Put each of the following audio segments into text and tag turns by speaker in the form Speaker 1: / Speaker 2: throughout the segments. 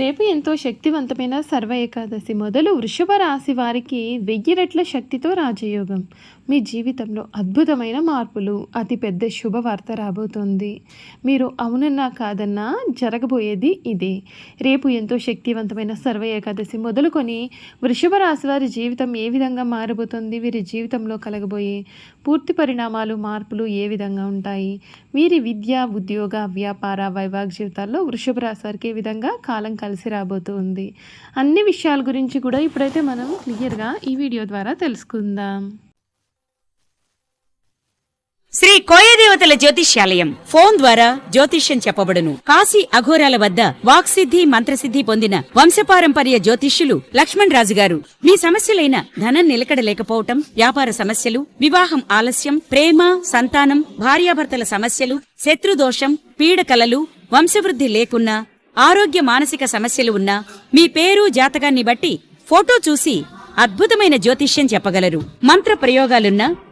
Speaker 1: రేపు ఎంతో శక్తివంతమైన సర్వ ఏకాదశి మొదలు వృషభ రాశి వారికి వెయ్యి రెట్ల శక్తితో రాజయోగం. మీ జీవితంలో అద్భుతమైన మార్పులు అతి పెద్ద శుభవార్త రాబోతోంది. మీరు అవునన్నా కాదన్నా జరగబోయేది ఇదే. రేపు ఎంతో శక్తివంతమైన సర్వ ఏకాదశి మొదలుకొని వృషభ రాశి వారి జీవితం ఏ విధంగా మారబోతుంది వీరి జీవితంలో కలగబోయే పూర్తి పరిణామాలు మార్పులు ఏ విధంగా ఉంటాయి? వీరి విద్య ఉద్యోగ వ్యాపార వైవాహిక జీవితాల్లో వృషభ రాశి వారికి ఏ విధంగా కాలం కలిసి రాబోతుంది. అన్ని విషయాల గురించి కూడా ఇప్పుడైతే మనం క్లియర్గా ఈ వీడియో ద్వారా తెలుసుకుందాం.
Speaker 2: శ్రీ కోయదేవతల జ్యోతిష్యాలయం ఫోన్ ద్వారా జ్యోతిష్యం చెప్పబడును. కాశీ అఘోరాల వద్ద వాక్సిద్ధి మంత్రసిద్ధి పొందిన వంశపారంపర్య జ్యోతిష్యులు లక్ష్మణ్ రాజు గారు. మీ సమస్యలైన ధనం నిలకడ లేకపోవటం వ్యాపార సమస్యలు వివాహం ఆలస్యం ప్రేమ సంతానం భార్యాభర్తల సమస్యలు శత్రుదోషం పీడకలలు వంశవృద్ధి లేకున్నా ఆరోగ్య మానసిక సమస్యలు ఉన్నా మీ పేరు జాతకాన్ని బట్టి ఫోటో చూసి అద్భుతమైన జ్యోతిష్యం చెప్పగలరు. మంత్ర ప్రయోగాలున్నా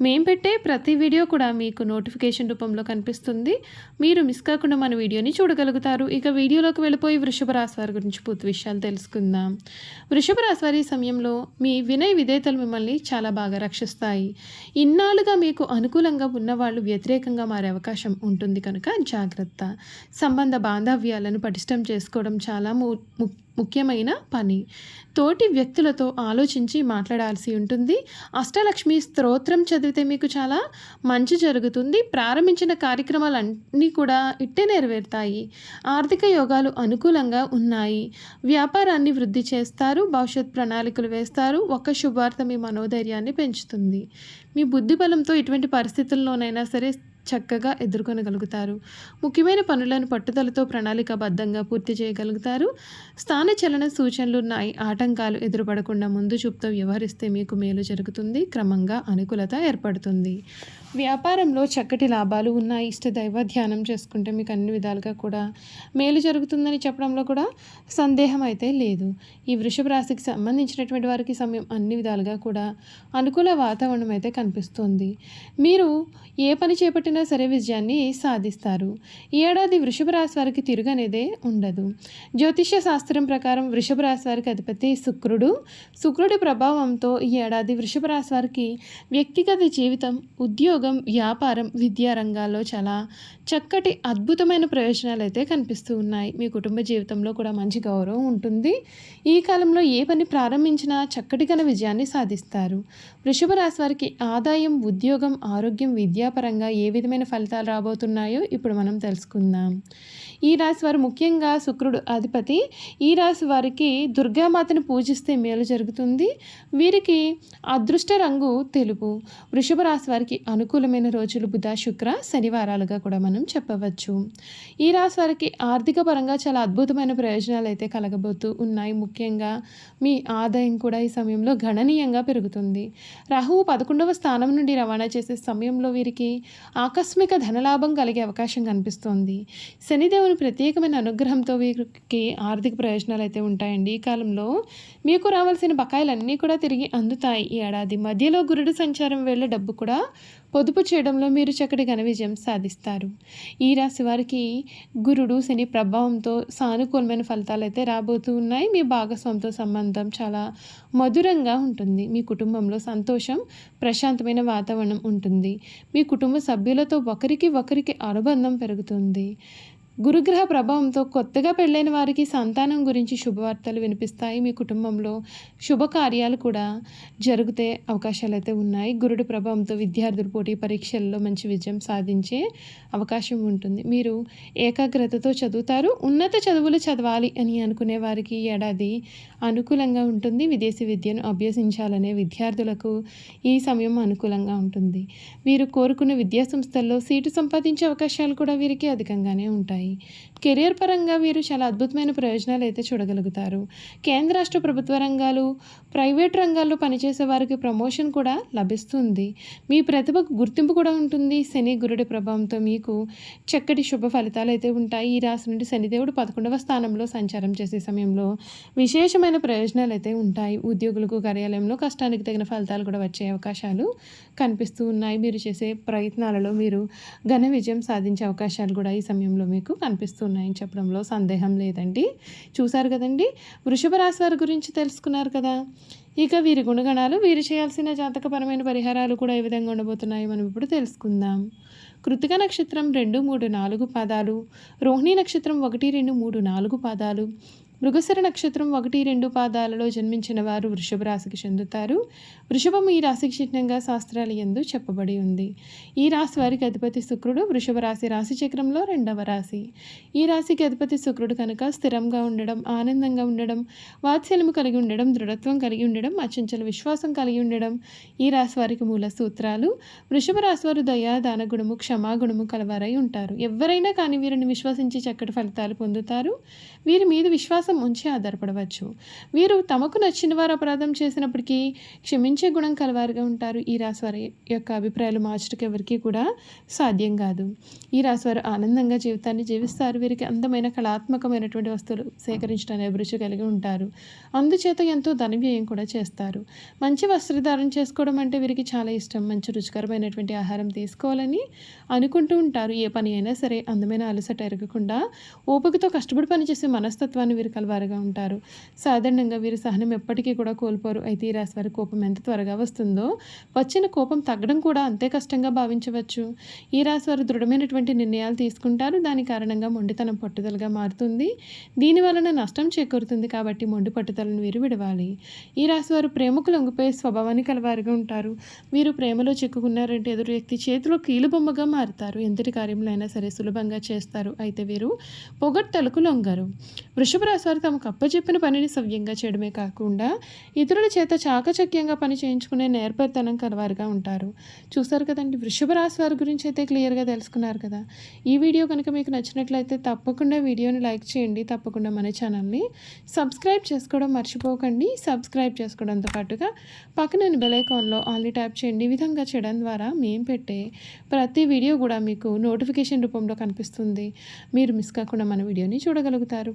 Speaker 1: మేము పెట్టే ప్రతి వీడియో కూడా మీకు నోటిఫికేషన్ రూపంలో కనిపిస్తుంది. మీరు మిస్ కాకుండా మన వీడియోని చూడగలుగుతారు. ఇక వీడియోలోకి వెళ్ళిపోయి వృషభ రాశి వారి గురించి పూర్తి విషయాలు తెలుసుకుందాం. వృషభ రాశి వారి సమయంలో మీ వినయ విధేయతలు మిమ్మల్ని చాలా బాగా రక్షిస్తాయి. ఇన్నాళ్ళుగా మీకు అనుకూలంగా ఉన్నవాళ్ళు వ్యతిరేకంగా మారే అవకాశం ఉంటుంది కనుక జాగ్రత్త. సంబంధ బాంధవ్యాలను పటిష్టం చేసుకోవడం చాలా ము ము- ముఖ్యమైన పని. తోటి వ్యక్తులతో ఆలోచించి మాట్లాడాల్సి ఉంటుంది. అష్టలక్ష్మి స్తోత్రం చదివితే మీకు చాలా మంచి జరుగుతుంది. ప్రారంభించిన కార్యక్రమాలన్నీ కూడా ఇట్టే నెరవేరుతాయి. ఆర్థిక యోగాలు అనుకూలంగా ఉన్నాయి. వ్యాపారాన్ని వృద్ధి చేస్తారు. భవిష్యత్ ప్రణాళికలు వేస్తారు. ఒక శుభార్త మీ మనోధైర్యాన్ని పెంచుతుంది. మీ బుద్ధి బలంతో ఇటువంటి పరిస్థితుల్లోనైనా సరే చక్కగా ఎదుర్కొనగలుగుతారు. ముఖ్యమైన పనులను పట్టుదలతో ప్రణాళికాబద్ధంగా పూర్తి చేయగలుగుతారు. స్థాన చలన సూచనలు ఉన్నాయి ఆటంకాలు ఎదురుపడకుండా ముందు చూపుతో వ్యవహరిస్తే మీకు మేలు జరుగుతుంది. క్రమంగా అనుకూలత ఏర్పడుతుంది. వ్యాపారంలో చక్కటి లాభాలు ఉన్నాయి ఇష్ట దైవ ధ్యానం చేసుకుంటే మీకు అన్ని విధాలుగా కూడా మేలు జరుగుతుందని చెప్పడంలో కూడా సందేహం అయితే లేదు. ఈ వృషభ రాశికి సంబంధించినటువంటి వారికి సమయం అన్ని విధాలుగా కూడా అనుకూల వాతావరణం అయితే కనిపిస్తుంది. మీరు ఏ పని చేపట్టినా సరే విజయాన్ని సాధిస్తారు. ఈ ఏడాది వృషభ రాశి వారికి తిరుగనేదే ఉండదు. జ్యోతిష్య శాస్త్రం ప్రకారం వృషభ రాశి వారికి అధిపతి శుక్రుడు. శుక్రుడి ప్రభావంతో ఈ ఏడాది వృషభ రాశి వారికి వ్యక్తిగత జీవితం ఉద్యోగం వ్యాపారం విద్యా రంగాల్లో చాలా చక్కటి అద్భుతమైన ప్రయోజనాలు అయితే కనిపిస్తూ ఉన్నాయి. మీ కుటుంబ జీవితంలో కూడా మంచి గౌరవం ఉంటుంది. ఈ కాలంలో ఏ పని ప్రారంభించినా చక్కటి ఘన విజయాన్ని సాధిస్తారు. వృషభ రాశి వారికి ఆదాయం ఉద్యోగం ఆరోగ్యం విద్యాపరంగా ఏ విధమైన ఫలితాలు రాబోతున్నాయో ఇప్పుడు మనం తెలుసుకుందాం. ఈ రాశి వారు ముఖ్యంగా శుక్రుడు అధిపతి. ఈ రాశి వారికి దుర్గామాతను పూజిస్తే మేలు జరుగుతుంది. వీరికి అదృష్ట రంగు తెలుపు. వృషభ రాశి వారికి అనుకూలమైన రోజులు బుధ శుక్ర శనివారాలుగా కూడా మనం చెప్పవచ్చు. ఈ రాశి వారికి ఆర్థిక పరంగా చాలా అద్భుతమైన ప్రయోజనాలు అయితే కలగబోతూ ఉన్నాయి. ముఖ్యంగా మీ ఆదాయం కూడా ఈ సమయంలో గణనీయంగా పెరుగుతుంది. రాహువు పదకొండవ స్థానం నుండి రవాణా చేసే సమయంలో వీరికి ఆకస్మిక ధనలాభం కలిగే అవకాశం కనిపిస్తోంది. శనిదేవుని ప్రత్యేకమైన అనుగ్రహంతో వీరికి ఆర్థిక ప్రయోజనాలు అయితే ఉంటాయండి. ఈ కాలంలో మీకు రావాల్సిన బకాయిలన్నీ కూడా తిరిగి అందుతాయి. ఈ ఏడాది మధ్యలో గురుడు సంచారం వేళ డబ్బు కూడా పొదుపు చేయడంలో మీరు చక్కటి ఘన విజయం సాధిస్తారు. ఈ రాశి వారికి గురుడు శని ప్రభావంతో సానుకూలమైన ఫలితాలు అయితే రాబోతూ ఉన్నాయి. మీ భాగస్వామితో సంబంధం చాలా మధురంగా ఉంటుంది. మీ కుటుంబంలో సంతోషం ప్రశాంతమైన వాతావరణం ఉంటుంది. మీ కుటుంబ సభ్యులతో ఒకరికి ఒకరికి అనుబంధం పెరుగుతుంది. గురుగ్రహ ప్రభావంతో కొత్తగా పెళ్ళైన వారికి సంతానం గురించి శుభవార్తలు వినిపిస్తాయి. మీ కుటుంబంలో శుభకార్యాలు కూడా జరిగితే అవకాశాలు అయితే ఉన్నాయి. గురుడు ప్రభావంతో విద్యార్థులు పోటీ పరీక్షల్లో మంచి విజయం సాధించే అవకాశం ఉంటుంది. మీరు ఏకాగ్రతతో చదువుతారు. ఉన్నత చదువులు చదవాలి అని అనుకునే వారికి ఏడాది అనుకూలంగా ఉంటుంది. విదేశీ విద్యను అభ్యసించాలనే విద్యార్థులకు ఈ సమయం అనుకూలంగా ఉంటుంది. వీరు కోరుకున్న విద్యా సంస్థల్లో సీటు సంపాదించే అవకాశాలు కూడా వీరికి అధికంగానే ఉంటాయి. way కెరియర్ పరంగా వీరు చాలా అద్భుతమైన ప్రయోజనాలు అయితే చూడగలుగుతారు. కేంద్ర రాష్ట్ర ప్రభుత్వ రంగాలు ప్రైవేట్ రంగాల్లో పనిచేసే వారికి ప్రమోషన్ కూడా లభిస్తుంది. మీ ప్రతిభకు గుర్తింపు కూడా ఉంటుంది. శని గురుడి ప్రభావంతో మీకు చక్కటి శుభ ఫలితాలు అయితే ఉంటాయి. ఈ రాశి నుండి శనిదేవుడు పదకొండవ స్థానంలో సంచారం చేసే సమయంలో విశేషమైన ప్రయోజనాలు అయితే ఉంటాయి. ఉద్యోగులకు కార్యాలయంలో కష్టానికి తగిన ఫలితాలు కూడా వచ్చే అవకాశాలు కనిపిస్తూ ఉన్నాయి. మీరు చేసే ప్రయత్నాలలో మీరు ఘన విజయం సాధించే అవకాశాలు కూడా ఈ సమయంలో మీకు ఉన్నాయని చెప్పడంలో సందేహం లేదండి. చూశారు కదండి? వృషభ రాశి వారి గురించి తెలుసుకున్నారు కదా? ఇక వీరి గుణగణాలు వీరు చేయాల్సిన జాతకపరమైన పరిహారాలు కూడా ఏ విధంగా ఉండబోతున్నాయో మనం ఇప్పుడు తెలుసుకుందాం. కృతిక నక్షత్రం రెండు మూడు నాలుగు పాదాలు రోహిణి నక్షత్రం ఒకటి రెండు మూడు నాలుగు పాదాలు మృగశిర నక్షత్రం ఒకటి రెండు పాదాలలో జన్మించిన వారు వృషభ రాశికి చెందుతారు. వృషభం ఈ రాశికి చిహ్నంగా శాస్త్రాల ఎందు చెప్పబడి ఉంది. ఈ రాశి వారికి అధిపతి శుక్రుడు వృషభ రాశి రాశి చక్రంలో రెండవ రాశి. ఈ రాశికి అధిపతి శుక్రుడు కనుక స్థిరంగా ఉండడం ఆనందంగా ఉండడం వాత్సల్యము కలిగి ఉండడం దృఢత్వం కలిగి ఉండడం అచంచల విశ్వాసం కలిగి ఉండడం ఈ రాశి వారికి మూల సూత్రాలు. వృషభ రాశి వారు దయా దానగుణము క్షమాగుణము కలవారై ఉంటారు. ఎవరైనా కానీ వీరిని విశ్వసించి చక్కటి ఫలితాలు పొందుతారు. వీరి మీద విశ్వాసం ఉంచి ఆధారపడవచ్చు. వీరు తమకు నచ్చిన వారు అపరాధం చేసినప్పటికీ క్షమించే గుణం కలవారుగా ఉంటారు. ఈ రాశివారి యొక్క అభిప్రాయాలు మార్చడానికి ఎవరికీ కూడా సాధ్యం కాదు. ఈ రాశివారు ఆనందంగా జీవితాన్ని జీవిస్తారు. వీరికి అందమైన కళాత్మకమైనటువంటి వస్తువులు సేకరించడానికి అభిరుచి కలిగి ఉంటారు. అందుచేత ఎంతో ధన వ్యయం కూడా చేస్తారు. మంచి వస్త్రధారణ చేసుకోవడం అంటే వీరికి చాలా ఇష్టం. మంచి రుచికరమైనటువంటి ఆహారం తీసుకోవాలని అనుకుంటూ ఉంటారు. ఏ పని అయినా సరే అందమైన అలసట ఎరగకుండా ఓపికతో కష్టపడి పనిచేసే మనస్తత్వాన్ని వీరు కలవారుగా ఉంటారు. సాధారణంగా వీరు సహనం ఎప్పటికీ కూడా కోల్పోరు. అయితే ఈ రాశి వారి కోపం ఎంత త్వరగా వస్తుందో వచ్చిన కోపం తగ్గడం కూడా అంతే కష్టంగా భావించవచ్చు. ఈ రాశి వారు దృఢమైనటువంటి నిర్ణయాలు తీసుకుంటారు. దాని కారణంగా మొండితనం పట్టుదలగా మారుతుంది. దీని వలన నష్టం చేకూరుతుంది కాబట్టి మొండి పట్టుదలను వీరు విడవాలి. ఈ రాశి వారు ప్రేమకు లొంగిపోయే స్వభావాన్ని కలవారుగా ఉంటారు. వీరు ప్రేమలో చిక్కుకున్నారంటే ఎదురు వ్యక్తి చేతిలో కీలుబొమ్మగా మారుతారు. ఎంతటి కార్యంలో అయినా సరే సులభంగా చేస్తారు. అయితే వీరు పొగట్టలకు లొంగరు. వృషభ రాశి వారు తమకు అప్పచెప్పిన పనిని సవ్యంగా చేయడమే కాకుండా ఇతరుల చేత చాకచక్యంగా పని చేయించుకునే నేర్పరితనం కలవారుగా ఉంటారు. చూసారు కదండి వృషభ రాశి వారి గురించి అయితే క్లియర్గా తెలుసుకున్నారు కదా. ఈ వీడియో కనుక మీకు నచ్చినట్లయితే తప్పకుండా వీడియోని లైక్ చేయండి తప్పకుండా మన ఛానల్ని సబ్స్క్రైబ్ చేసుకోవడం మర్చిపోకండి. సబ్స్క్రైబ్ చేసుకోవడంతో పాటుగా పక్కన బెల్ ఐకాన్లో ఆన్లీ ట్యాప్ చేయండి. ఈ విధంగా చేయడం ద్వారా మేము పెట్టే ప్రతి వీడియో కూడా మీకు నోటిఫికేషన్ రూపంలో కనిపిస్తుంది. మీరు మిస్ కాకుండా మన వీడియోని చూడగలుగుతారు.